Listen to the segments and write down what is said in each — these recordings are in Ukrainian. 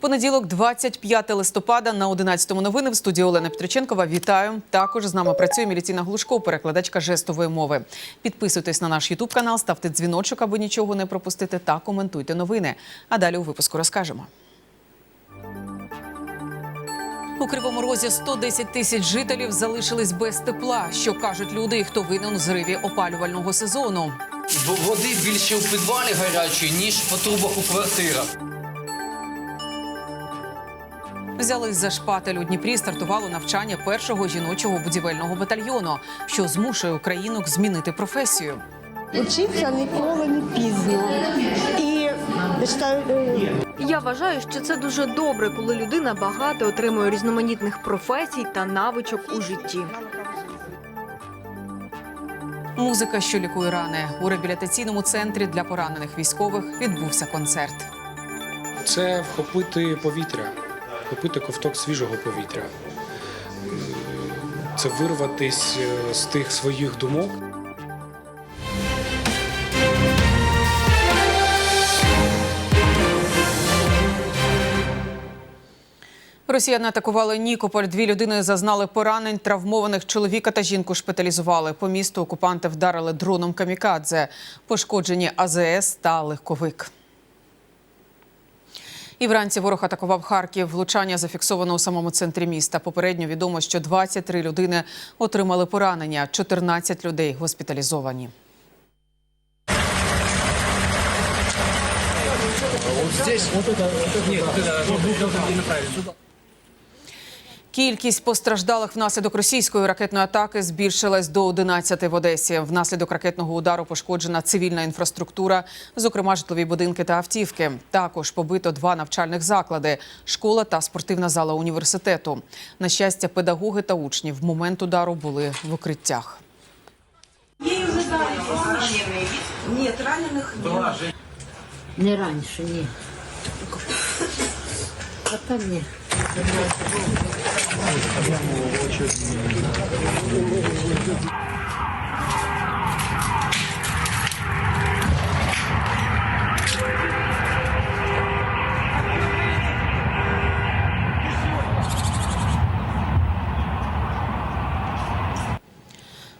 Понеділок, 25 листопада на 11 новини в студії Олена Петриченкова. Вітаю. Також з нами працює Міліціна Глушко, перекладачка жестової мови. Підписуйтесь на наш Ютуб канал, ставте дзвіночок, аби нічого не пропустити, та коментуйте новини. А далі у випуску розкажемо. У Кривому Розі 110 тисяч жителів залишились без тепла. Що кажуть люди, і хто винен у зриві опалювального сезону. Води більше у підвалі гарячої, ніж по трубах у квартирах. Взялись за шпатель у Дніпрі. Стартувало навчання першого жіночого будівельного батальйону, що змушує українок змінити професію. Учиться ніколи не пізно. І я вважаю, Я вважаю, що це дуже добре, коли людина багато отримує різноманітних професій та навичок у житті. Музика, що лікує рани у реабілітаційному центрі для поранених військових відбувся концерт. це вхопити повітря, вхопити ковток свіжого повітря, це вирватись е, з тих своїх думок. Росіяни атакували Нікополь. Дві людини зазнали поранень. Травмованих чоловіка та жінку шпиталізували. По місту окупанти вдарили дроном камікадзе. Пошкоджені АЗС та легковик. І вранці ворог атакував Харків. Влучання зафіксовано у самому центрі міста. Попередньо відомо, що 23 людини отримали поранення, 14 людей госпіталізовані. Кількість постраждалих внаслідок російської ракетної атаки збільшилась до 11 в Одесі. Внаслідок ракетного удару пошкоджена цивільна інфраструктура, зокрема житлові будинки та автівки. Також побито два навчальних заклади: школа та спортивна зала університету. На щастя, педагоги та учні в момент удару були в укриттях. Не раніше, ні. А там ні.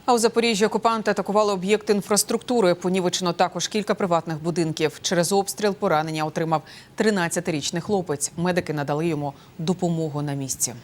А у Запоріжжі окупанти атакували об'єкти інфраструктури. Понівечено також кілька приватних будинків. Через обстріл поранення отримав 13-річний хлопець. Медики надали йому допомогу на місці.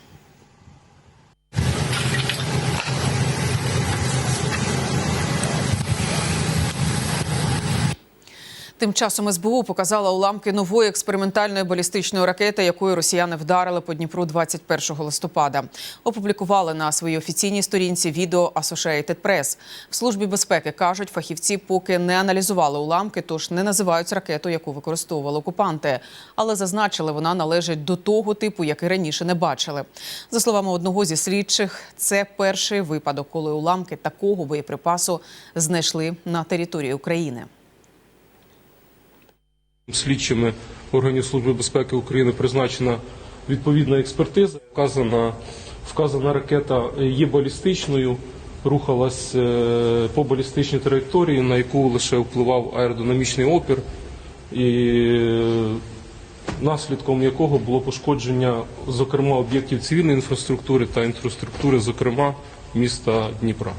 Тим часом СБУ показала уламки нової експериментальної балістичної ракети, якою росіяни вдарили по Дніпру 21 листопада. Опублікували на своїй офіційній сторінці відео Associated Press. В службі безпеки кажуть, фахівці поки не аналізували уламки, тож не називають ракету, яку використовували окупанти. Але зазначили, вона належить до того типу, який раніше не бачили. За словами одного зі слідчих, це перший випадок, коли уламки такого боєприпасу знайшли на території України. Слідчими органів Служби безпеки України призначена відповідна експертиза. Вказана, вказана ракета є балістичною, рухалась е, по балістичній траєкторії, на яку лише впливав аеродинамічний опір, і наслідком якого було пошкодження, зокрема, об'єктів цивільної інфраструктури та інфраструктури, зокрема міста Дніпра.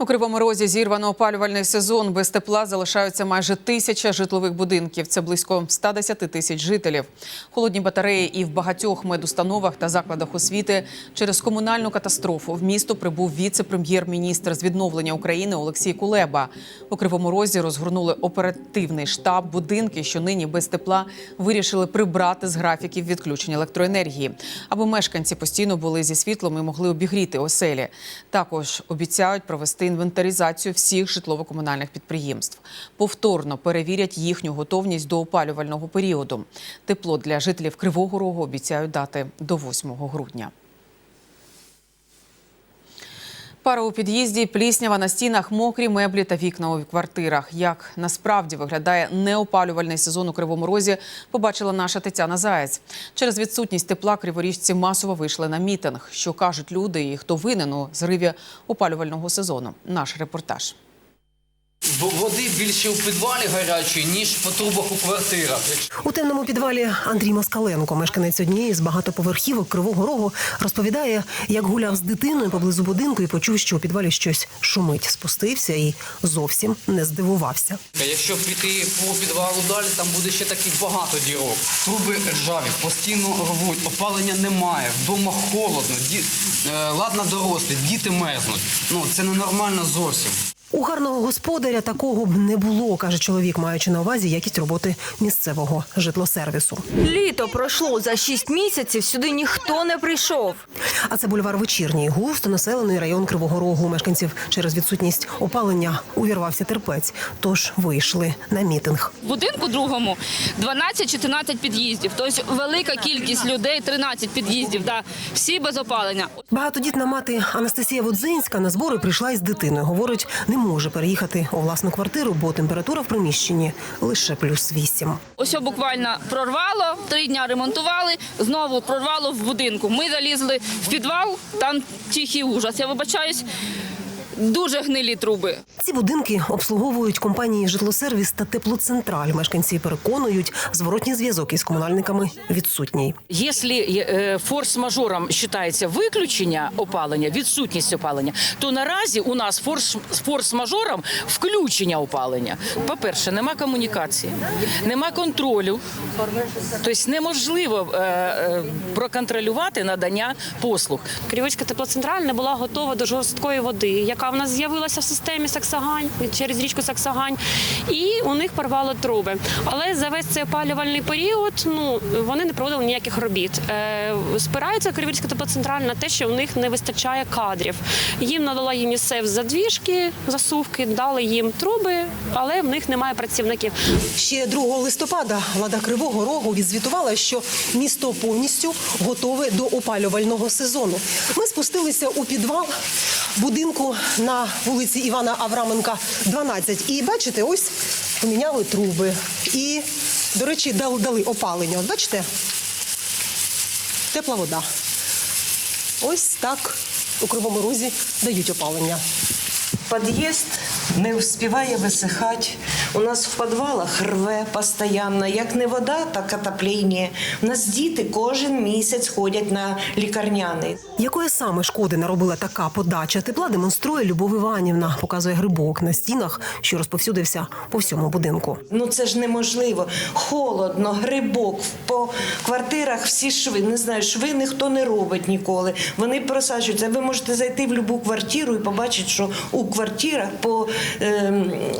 У Кривому Розі зірвано опалювальний сезон. Без тепла залишаються майже тисяча житлових будинків. Це близько 110 тисяч жителів. Холодні батареї і в багатьох медустановах та закладах освіти через комунальну катастрофу в місто прибув віце-прем'єр-міністр з відновлення України Олексій Кулеба. У Кривому Розі розгорнули оперативний штаб. Будинки, що нині без тепла, вирішили прибрати з графіків відключення електроенергії, аби мешканці постійно були зі світлом і могли обігріти оселі. Також обіцяють провести інвентаризацію всіх житлово-комунальних підприємств. Повторно перевірять їхню готовність до опалювального періоду. Тепло для жителів Кривого Рогу обіцяють дати до 8 грудня. Пара у під'їзді, пліснява на стінах, мокрі меблі та вікна у квартирах. Як насправді виглядає неопалювальний сезон у Кривому Розі, побачила наша Тетяна Заєць. Через відсутність тепла криворіжці масово вийшли на мітинг. Що кажуть люди і хто винен у зриві опалювального сезону? Наш репортаж. Бо води більше у підвалі гарячої, ніж по трубах у квартирах. У темному підвалі Андрій Москаленко, мешканець однієї з багатоповерхівок Кривого Рогу, розповідає, як гуляв з дитиною поблизу будинку і почув, що у підвалі щось шумить. Спустився і зовсім не здивувався. Якщо піти по підвалу далі, там буде ще таких багато дірок. Труби ржаві, постійно рвуть, опалення немає, вдома холодно, ді... е, ладно дорослі, діти мерзнуть. Ну це ненормально зовсім. У гарного господаря такого б не було, каже чоловік, маючи на увазі якість роботи місцевого житлосервісу. Літо пройшло за шість місяців. Сюди ніхто не прийшов. А це бульвар вечірній, густо населений район Кривого Рогу. У Мешканців через відсутність опалення увірвався терпець, тож вийшли на мітинг. В будинку другому 12-14 під'їздів. Тобто велика кількість людей, 13 під'їздів, да, всі без опалення. Багатодітна мати Анастасія Водзинська на збори прийшла із дитиною. Говорить, не може переїхати у власну квартиру, бо температура в приміщенні лише плюс вісім. Ось буквально прорвало, три дня ремонтували, знову прорвало в будинку. Ми залізли в підвал, там тихий ужас. Я вибачаюсь, дуже гнилі труби. Ці будинки обслуговують компанії Житлосервіс та Теплоцентраль. Мешканці переконують, зворотній зв'язок із комунальниками відсутній. Якщо е, форс-мажором вважається виключення опалення, відсутність опалення, то наразі у нас форс- форс-мажором включення опалення. По-перше, нема комунікації, нема контролю. Тобто неможливо е, е, проконтролювати надання послуг. Криворізька теплоцентраль не була готова до жорсткої води, яка в нас з'явилася в системі Саксагань через річку Саксагань, і у них порвало труби. Але за весь цей опалювальний період ну вони не проводили ніяких робіт. Е, спирається Криворізька теплоцентраль на те, що у них не вистачає кадрів. Їм надала ЮНІСЕФ задвіжки, засувки, дали їм труби, але в них немає працівників. Ще 2 листопада влада Кривого Рогу відзвітувала, що місто повністю готове до опалювального сезону. Ми спустилися у підвал будинку на вулиці Івана Авраменка, 12. І бачите, ось поміняли труби. І, до речі, дали, опалення. От бачите? Тепла вода. Ось так у Кривому Розі дають опалення. Під'їзд не встигає висихати. У нас в підвалах рве постійно. Як не вода, так отоплення. У нас діти кожен місяць ходять на лікарняний. Якої саме шкоди наробила така подача тепла, демонструє Любов Іванівна. Показує грибок на стінах, що розповсюдився по всьому будинку. Ну це ж неможливо. Холодно, грибок. По квартирах всі шви. Не знаю, шви ніхто не робить ніколи. Вони просаджуються. Ви можете зайти в будь-яку квартиру і побачити, що у квартирах по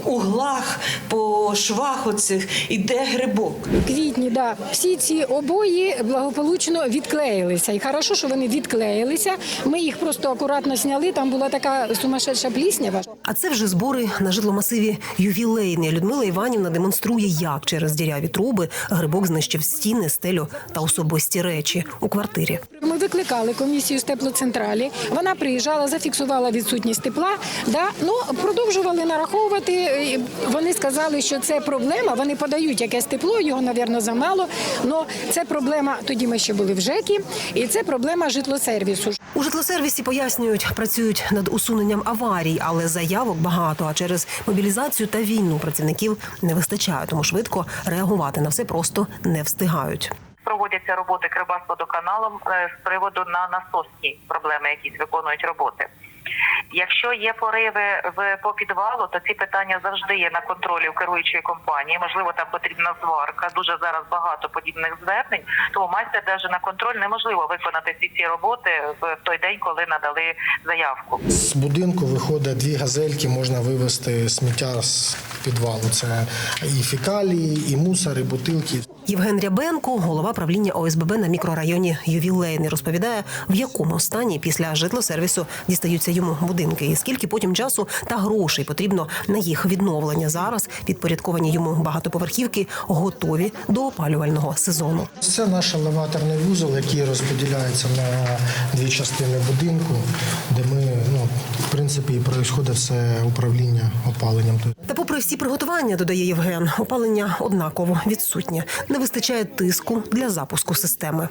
углах, по швах оцих іде грибок. Квітні, да. Всі ці обої благополучно відклеїлися. І хорошо, що вони відклеїлися. Ми їх просто акуратно зняли. Там була така сумасшедша пліснява. А це вже збори на житломасиві ювілейний. Людмила Іванівна демонструє, як через діряві труби грибок знищив стіни, стелю та особисті речі у квартирі. Викликали комісію з теплоцентралі. Вона приїжджала, зафіксувала відсутність тепла. Да? Ну, продовжували нараховувати. Вони сказали, що це проблема. Вони подають якесь тепло, його, мабуть, замало. Але це проблема, тоді ми ще були в ЖЕКі, і це проблема житлосервісу. У житлосервісі пояснюють, працюють над усуненням аварій, але заявок багато. А через мобілізацію та війну працівників не вистачає, тому швидко реагувати на все просто не встигають. Проводяться роботи Кривбасводоканалом е, з приводу на насосні проблеми, якісь виконують роботи. Якщо є пориви в по підвалу, то ці питання завжди є на контролі у керуючої компанії. Можливо, там потрібна зварка. Дуже зараз багато подібних звернень. Тому майстер даже на контроль неможливо виконати всі ці роботи в той день, коли надали заявку. З будинку виходить дві газельки, можна вивезти сміття з підвалу. Це і фекалії, і мусор, і бутилки. Євген Рябенко, голова правління ОСББ на мікрорайоні Ювілейний, розповідає, в якому стані після житлосервісу дістаються йому будинки, і скільки потім часу та грошей потрібно на їх відновлення. Зараз підпорядковані йому багатоповерхівки готові до опалювального сезону. Це наш елеваторний вузол, який розподіляється на дві частини будинку, де ми, ну, принципі, і відбувається все управління опаленням тут. Та попри всі приготування, додає Євген, опалення однаково відсутнє. Не вистачає тиску для запуску системи.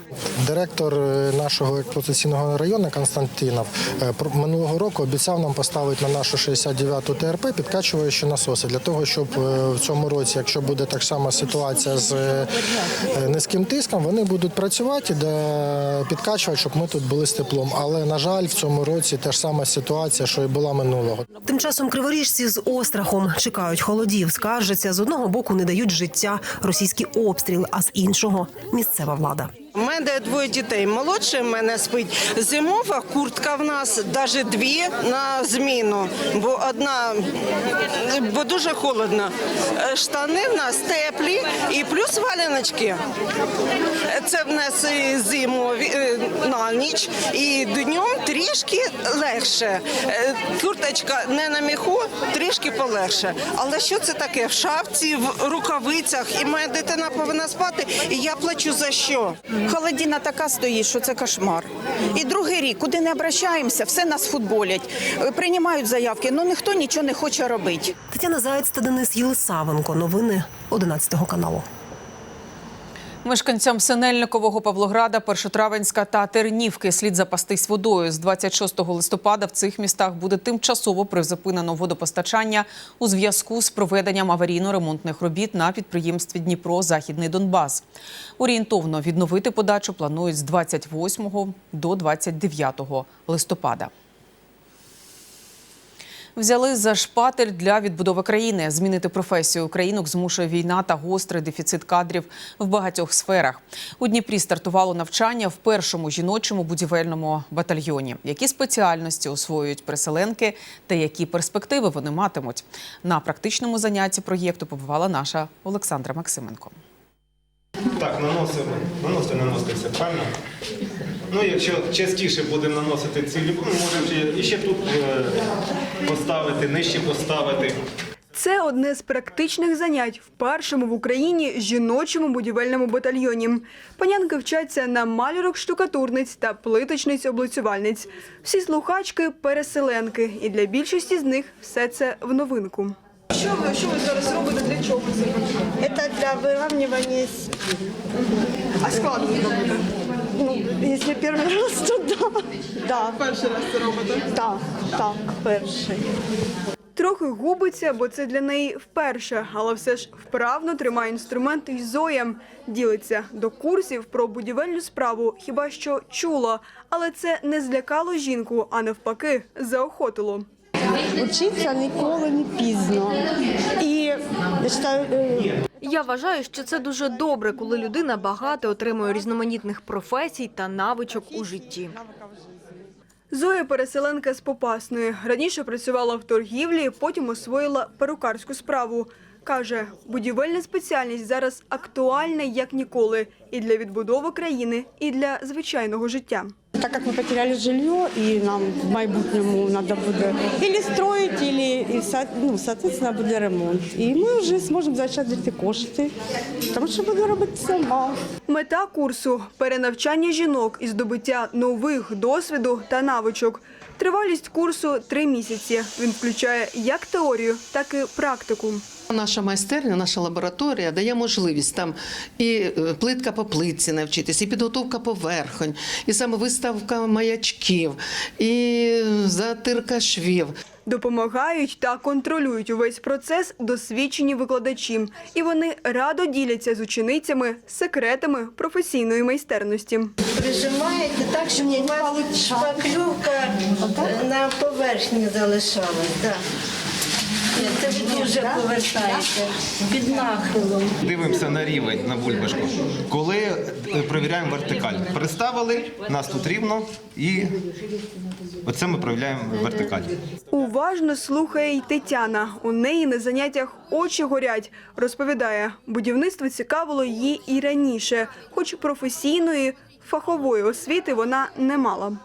Директор е, нашого експлуатаційного району Константинов е, про- минулого року обіцяв нам поставити на нашу 69-ту ТРП підкачуючі насоси для того, щоб е, в цьому році, якщо буде так само ситуація з низьким тиском, вони будуть працювати де підкачувати, щоб ми тут були з теплом. Але на жаль, в цьому році та ж сама ситуація, що була минулого. Тим часом криворіжці з острахом чекають холодів, скаржаться з одного боку не дають життя російський обстріл, а з іншого місцева влада. У мене двоє дітей. Молодший в мене спить зимова куртка в нас, навіть дві на зміну, бо одна, бо дуже холодно. Е, Штани в нас теплі і плюс валяночки. Це в нас зимові е, на ніч, і днем трішки легше. Е, Курточка не на міху, трішки полегше. Але що це таке? В шапці, в рукавицях, і моя дитина повинна спати, і я плачу за що? Холодина така стоїть, що це кошмар. І другий рік, куди не обращаємося, все нас футболять, Е, приймають заявки, але ніхто нічого не хоче робити. Тетяна Заєць та Денис Єлисавенко. Новини 11 каналу. Мешканцям Синельникового, Павлограда, Першотравенська та Тернівки слід запастись водою. З 26 листопада в цих містах буде тимчасово призупинено водопостачання у зв'язку з проведенням аварійно-ремонтних робіт на підприємстві Дніпро Західний Донбас. Орієнтовно відновити подачу планують з 28 до 29 листопада. Взяли за шпатель для відбудови країни. Змінити професію українок змушує війна та гострий дефіцит кадрів в багатьох сферах. У Дніпрі стартувало навчання в першому жіночому будівельному батальйоні. Які спеціальності освоюють переселенки та які перспективи вони матимуть? На практичному занятті проєкту побувала наша Олександра Максименко. Так, наносимо, наносите, наносите все правильно. Ну, якщо частіше будемо наносити ці ліпу, ми можемо ще, тут е, поставити, нижче поставити. Це одне з практичних занять в першому в Україні жіночому будівельному батальйоні. Панянки вчаться на малюрок штукатурниць та плиточниць облицювальниць. Всі слухачки переселенки, і для більшості з них все це в новинку. Що ви, що ви зараз робите? Для чого це? Это для выравнивания спин. А складно робите? Ну, если первый раз, то да. да. Перший раз це робите? Так, так, перший. Трохи губиться, бо це для неї вперше, але все ж вправно тримає інструмент і Зоя. Ділиться до курсів про будівельну справу, хіба що чула, але це не злякало жінку, а навпаки, заохотило. Учиться ніколи не пізно. І я вважаю, Я вважаю, що це дуже добре, коли людина багато отримує різноманітних професій та навичок у житті. Зоя переселенка з Попасної. Раніше працювала в торгівлі, потім освоїла перукарську справу. Каже, будівельна спеціальність зараз актуальна як ніколи і для відбудови країни, і для звичайного життя. так як ми потеряли жилье, і нам в майбутньому треба буде или строїти, со- ну, соответственно, буде ремонт. І ми вже зможемо заощаджувати кошти, тому що буду робити сама. Мета курсу перенавчання жінок і здобуття нових досвіду та навичок. Тривалість курсу три місяці. Він включає як теорію, так і практику. Наша майстерня, наша лабораторія дає можливість там і е, плитка по плитці навчитись, і підготовка поверхонь, і саме виставка маячків, і затирка швів. Допомагають та контролюють увесь процес досвідчені викладачі, і вони радо діляться з ученицями секретами професійної майстерності. Прижимаєте так, щоб у вас шпаклювка на поверхні залишалась. Да. Ні, Це ви дуже повертаєте під нахилом. Дивимося на рівень, на бульбашку. Коли е, перевіряємо вертикаль. Приставили, нас тут рівно, і оце ми перевіряємо вертикаль. Уважно слухає й Тетяна. У неї на заняттях очі горять. Розповідає, будівництво цікавило її і раніше, хоч професійної фахової освіти вона не мала.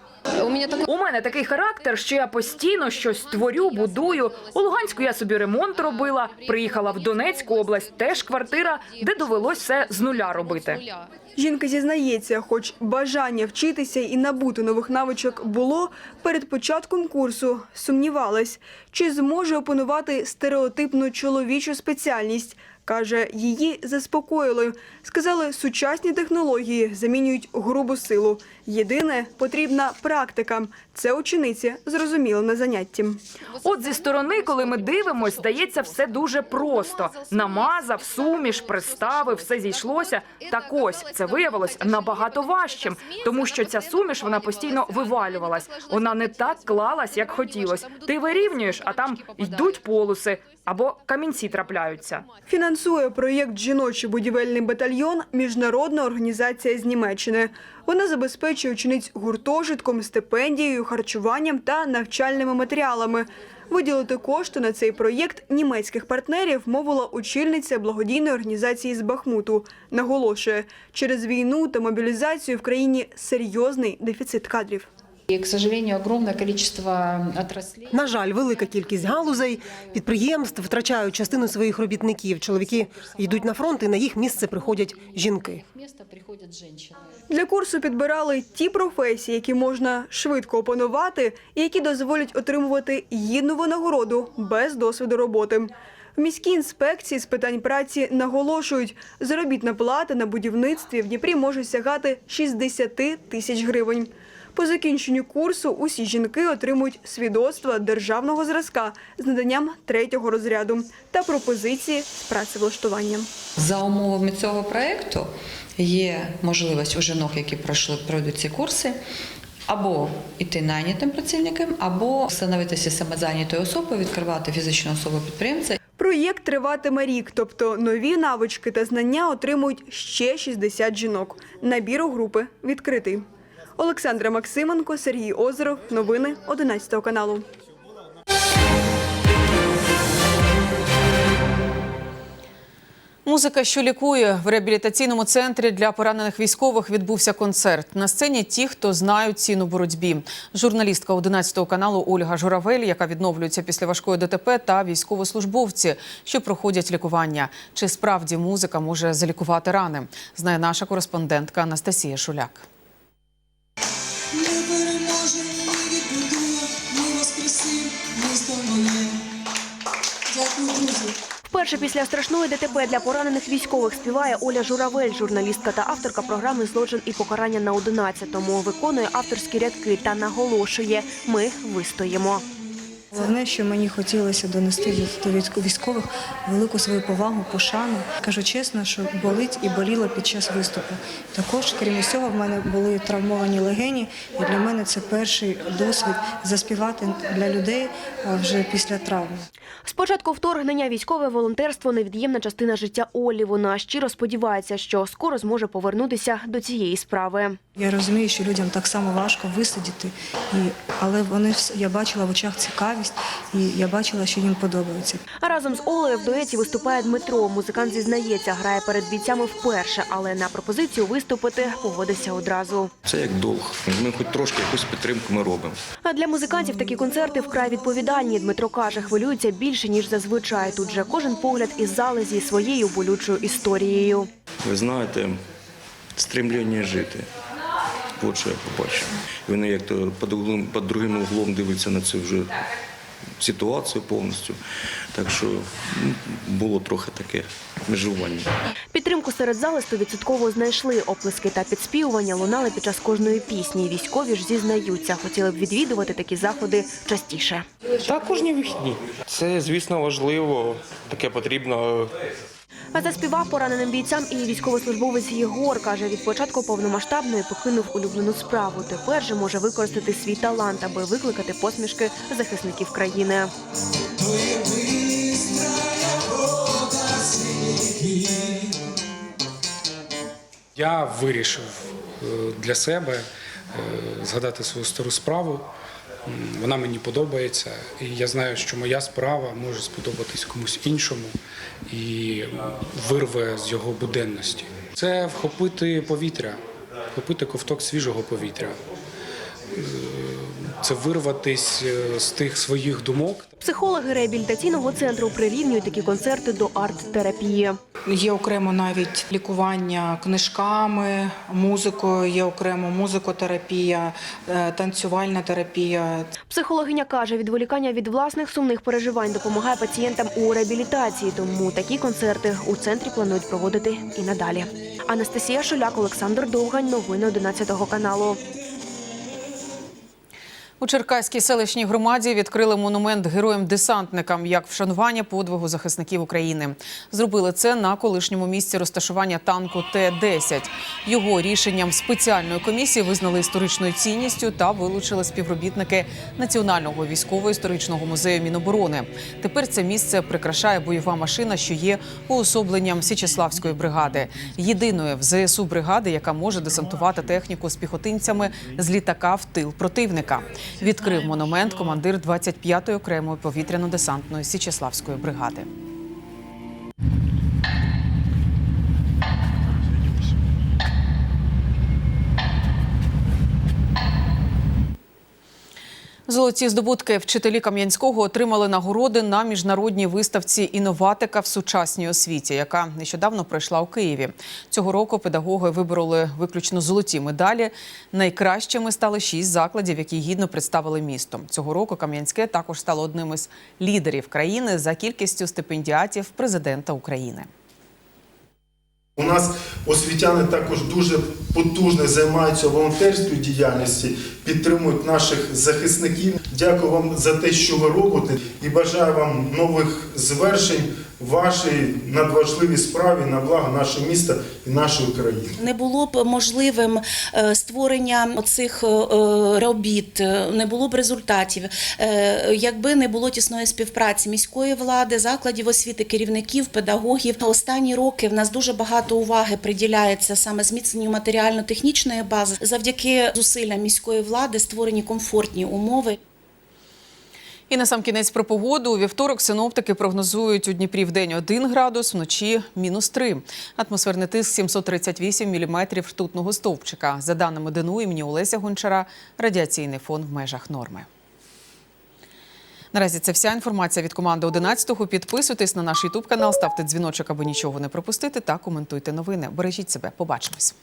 У мене такий характер, що я постійно щось творю, будую. У Луганську я собі ремонт робила. Приїхала в Донецьку область, теж квартира, де довелось все з нуля робити. Жінка зізнається, хоч бажання вчитися і набути нових навичок було перед початком курсу, сумнівалась, чи зможе опанувати стереотипну чоловічу спеціальність. Каже, її заспокоїли. Сказали, сучасні технології замінюють грубу силу. Єдине потрібна практика. Це учениці зрозуміли на занятті. От зі сторони, коли ми дивимось, здається, все дуже просто. Намазав, суміш, приставив, все зійшлося. Так ось це виявилось набагато важчим, тому що ця суміш вона постійно вивалювалась. Вона не так клалась, як хотілось. Ти вирівнюєш, а там йдуть полоси або камінці трапляються. Фінансує проєкт Жіночий будівельний батальйон міжнародна організація з Німеччини. Вона забезпечує учениць гуртожитком, стипендією, харчуванням та навчальними матеріалами. Виділити кошти на цей проєкт німецьких партнерів мовила очільниця благодійної організації з Бахмуту. Наголошує, через війну та мобілізацію в країні серйозний дефіцит кадрів. И, к сожалению, огромное количество отраслей. На жаль, велика кількість галузей, підприємств втрачають частину своїх робітників. Чоловіки йдуть на фронт, і на їх місце приходять жінки. Для курсу підбирали ті професії, які можна швидко опанувати і які дозволять отримувати гідну винагороду без досвіду роботи. В міській інспекції з питань праці наголошують, заробітна плата на будівництві в Дніпрі може сягати 60 тисяч гривень. По закінченню курсу усі жінки отримують свідоцтва державного зразка з наданням третього розряду та пропозиції з працевлаштуванням. За умовами цього проєкту є можливість у жінок, які пройшли пройдуть ці курси, або йти найнятим працівником, або становитися самозайнятою особою, відкривати фізичну особу підприємця. Проєкт триватиме рік, тобто нові навички та знання отримують ще 60 жінок. Набір у групи відкритий. Олександра Максименко, Сергій Озеров. Новини 11 каналу. Музика, що лікує в реабілітаційному центрі для поранених військових відбувся концерт. На сцені ті, хто знають ціну боротьбі. Журналістка 11 каналу Ольга Журавель, яка відновлюється після важкої ДТП, та військовослужбовці, що проходять лікування. Чи справді музика може залікувати рани? Знає наша кореспондентка Анастасія Шуляк. Вперше після страшної ДТП для поранених військових співає Оля Журавель, журналістка та авторка програми Злочин і покарання на 11-му. Виконує авторські рядки та наголошує: ми вистоїмо. Головне, що мені хотілося донести до військ- військових велику свою повагу, пошану. Кажу чесно, що болить і боліло під час виступу. Також, крім усього, в мене були травмовані легені, і для мене це перший досвід заспівати для людей вже після травми. З початку вторгнення військове волонтерство невід'ємна частина життя Олі. Вона щиро сподівається, що скоро зможе повернутися до цієї справи. Я розумію, що людям так само важко висидіти, і, але вони я бачила в очах цікавість, і я бачила, що їм подобається. А разом з Олею в дуеті виступає Дмитро. Музикант зізнається, грає перед бійцями вперше, але на пропозицію виступити погодився одразу. Це як долг. Ми хоч трошки якусь підтримку ми робимо. А для музикантів такі концерти вкрай відповідальні. Дмитро каже, хвилюються більше ніж зазвичай. Тут же кожен погляд із зали зі своєю болючою історією. Ви знаєте, стремління жити. От що я побачив. І Вони як то під, другим углом дивляться на цю вже ситуацію повністю. Так що ну, було трохи таке межування. Підтримку серед зали стовідсотково знайшли. Оплески та підспівування лунали під час кожної пісні. Військові ж зізнаються, хотіли б відвідувати такі заходи частіше. Та кожні вихідні. Це, звісно, важливо. Таке потрібно. А заспівав пораненим бійцям і військовослужбовець Єгор каже, від початку повномасштабної покинув улюблену справу. Тепер же може використати свій талант, аби викликати посмішки захисників країни. Я вирішив е, для себе е, згадати свою стару справу. Вона мені подобається, і я знаю, що моя справа може сподобатись комусь іншому і вирве з його буденності. Це вхопити повітря, вхопити ковток свіжого повітря, це вирватись е, з тих своїх думок. Психологи реабілітаційного центру прирівнюють такі концерти до арт-терапії. Є окремо навіть лікування книжками, музикою, є окремо музикотерапія, е, танцювальна терапія. Психологиня каже, відволікання від власних сумних переживань допомагає пацієнтам у реабілітації, тому такі концерти у центрі планують проводити і надалі. Анастасія Шуляк, Олександр Довгань, новини 11 каналу. У Черкаській селищній громаді відкрили монумент героям-десантникам як вшанування подвигу захисників України. Зробили це на колишньому місці розташування танку Т-10. Його рішенням спеціальної комісії визнали історичною цінністю та вилучили співробітники Національного військово-історичного музею Міноборони. Тепер це місце прикрашає бойова машина, що є уособленням Січеславської бригади, єдиної в ЗСУ бригади, яка може десантувати техніку з піхотинцями з літака в тил противника. Відкрив монумент командир 25-ї окремої повітряно-десантної Січеславської бригади. Золоті здобутки вчителі Кам'янського отримали нагороди на міжнародній виставці інноватика в сучасній освіті, яка нещодавно пройшла у Києві. Цього року педагоги вибороли виключно золоті медалі. Найкращими стали шість закладів, які гідно представили місто. Цього року Кам'янське також стало одним із лідерів країни за кількістю стипендіатів президента України. У нас освітяни також дуже потужно займаються волонтерською діяльністю, підтримують наших захисників. Дякую вам за те, що ви робите, і бажаю вам нових звершень вашій надважливій справі на благо нашого міста і нашої країни. Не було б можливим е, створення цих е, робіт, е, не було б результатів, якби не було тісної співпраці міської влади, закладів освіти, керівників, педагогів. Останні роки в нас дуже багато уваги приділяється саме зміцненню матеріально-технічної бази. Завдяки зусиллям міської влади створені комфортні умови. І на сам кінець про погоду. У вівторок синоптики прогнозують у Дніпрі в день 1 градус, вночі мінус 3. Атмосферний тиск 738 міліметрів ртутного стовпчика. За даними ДНУ імені Олеся Гончара, радіаційний фон в межах норми. Наразі це вся інформація від команди 11-го. Підписуйтесь на наш Ютуб канал, ставте дзвіночок, аби нічого не пропустити, та коментуйте новини. Бережіть себе. Побачимось.